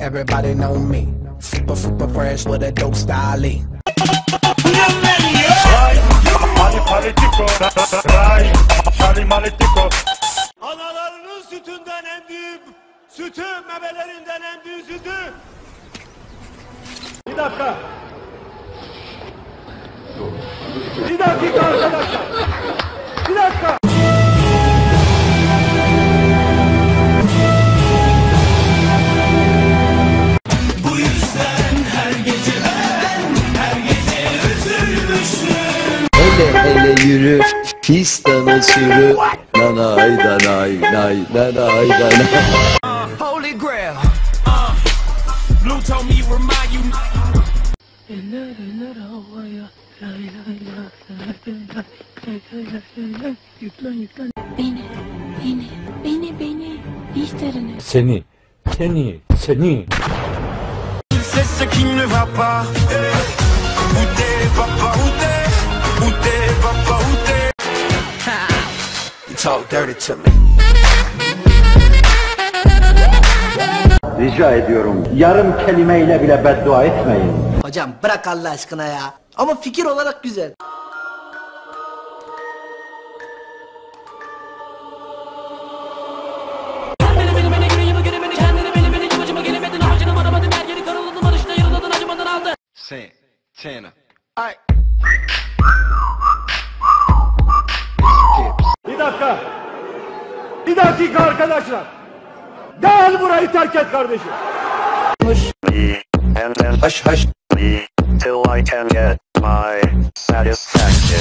Everybody know me. Super, super fresh with a dope style. Analarının sütünden emdiğim, sütü memelerinden emdiği sütü. Bir dakika. Bir dakika arkadaşlar. yürü Fistan'a sürü Nanay danay nay nanay danay Holy grail. Blue told me remind you Eller Beni beni beni beni Bihter'ini Seni seni seni. C'est qui ne va pas Où t'es papa où t'es talk dirty to me. Rica ediyorum yarım kelimeyle bile beddua etmeyin. Hocam bırak Allah aşkına ya. Ama fikir olarak güzel. Bir Bir dakika arkadaşlar. Gel burayı terk et kardeşim. And then hush hush me till I can get my satisfaction.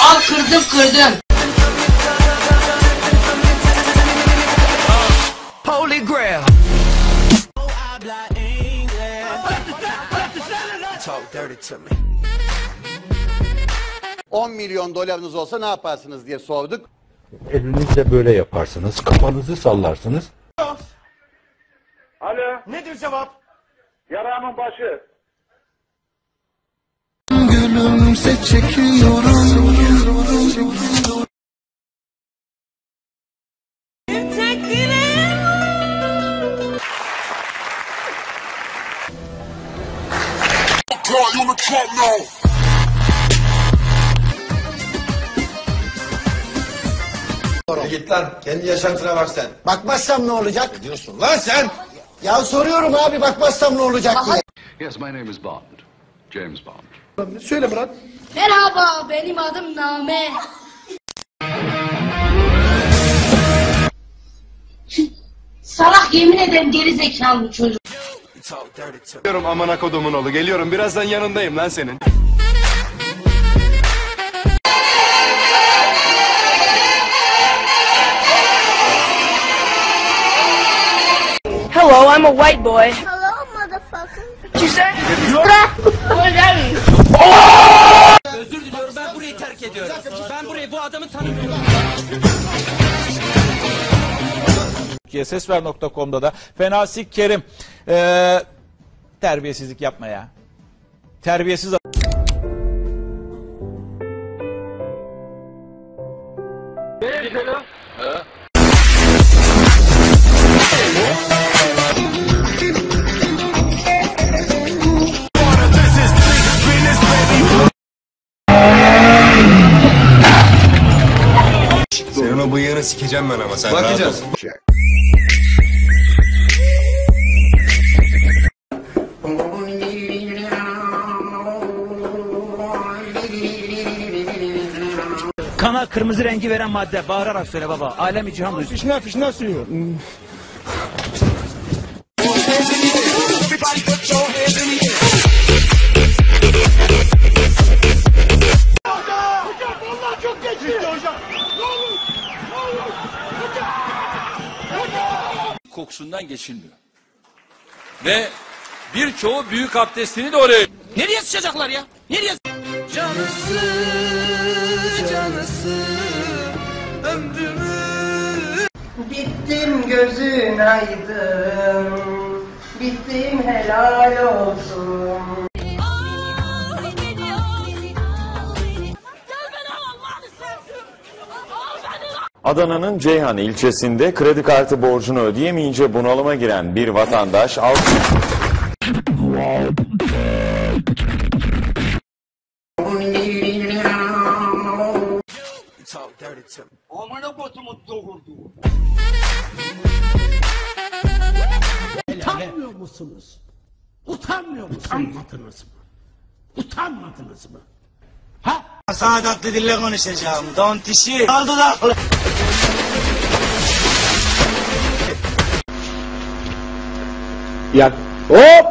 Al kırdım kırdım. Holy grail. Talk dirty to me. 10 milyon dolarınız olsa ne yaparsınız diye sorduk. Elinizle böyle yaparsınız. Kafanızı sallarsınız. Alo, Nedir cevap? yaramın başı. Gülümse çekiyorum Git lan kendi yaşantına bak sen. Bakmazsam ne olacak? Diyorsun lan sen. Ya soruyorum abi bakmazsam ne olacak diye. Yes my name is Bond James Bond Söyle Murat. Merhaba benim adım Name. Salak yemin ederim geri zekalı çocuk. Geliyorum amına kodumun oğlu geliyorum birazdan yanındayım lan senin. Hello I'm a white boy Hello motherfucker. You say? Özür diliyorum ben burayı terk ediyorum. Ben burayı bu adamı tanımıyorum. Sesver.com'da da Fenasik Kerim. Ee, terbiyesizlik yapma ya. Terbiyesiz Senin o bıyığını sikeceğim ben ama sen Bakacağız. Kana kırmızı rengi veren madde. Bağırarak söyle baba. Alemi cihan duysun. Fişne fişne suyu. Kokusundan geçilmiyor. Ve birçoğu büyük abdestini de oraya Nereye sıçacaklar ya? Nereye? Canısı, Gittim gözün aydın Bittim helal olsun. Adana'nın Ceyhan ilçesinde kredi kartı borcunu ödeyemeyince bunalıma giren bir vatandaş alt... Amına kodumu doğurdu. Utanmıyor musunuz? Utanmıyor musunuz? mı? Utanmadınız mı? Ha? Sana tatlı dille konuşacağım. Don tişi. Aldı da. Ya hop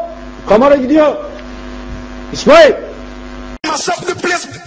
kamera gidiyor. İsmail. The place.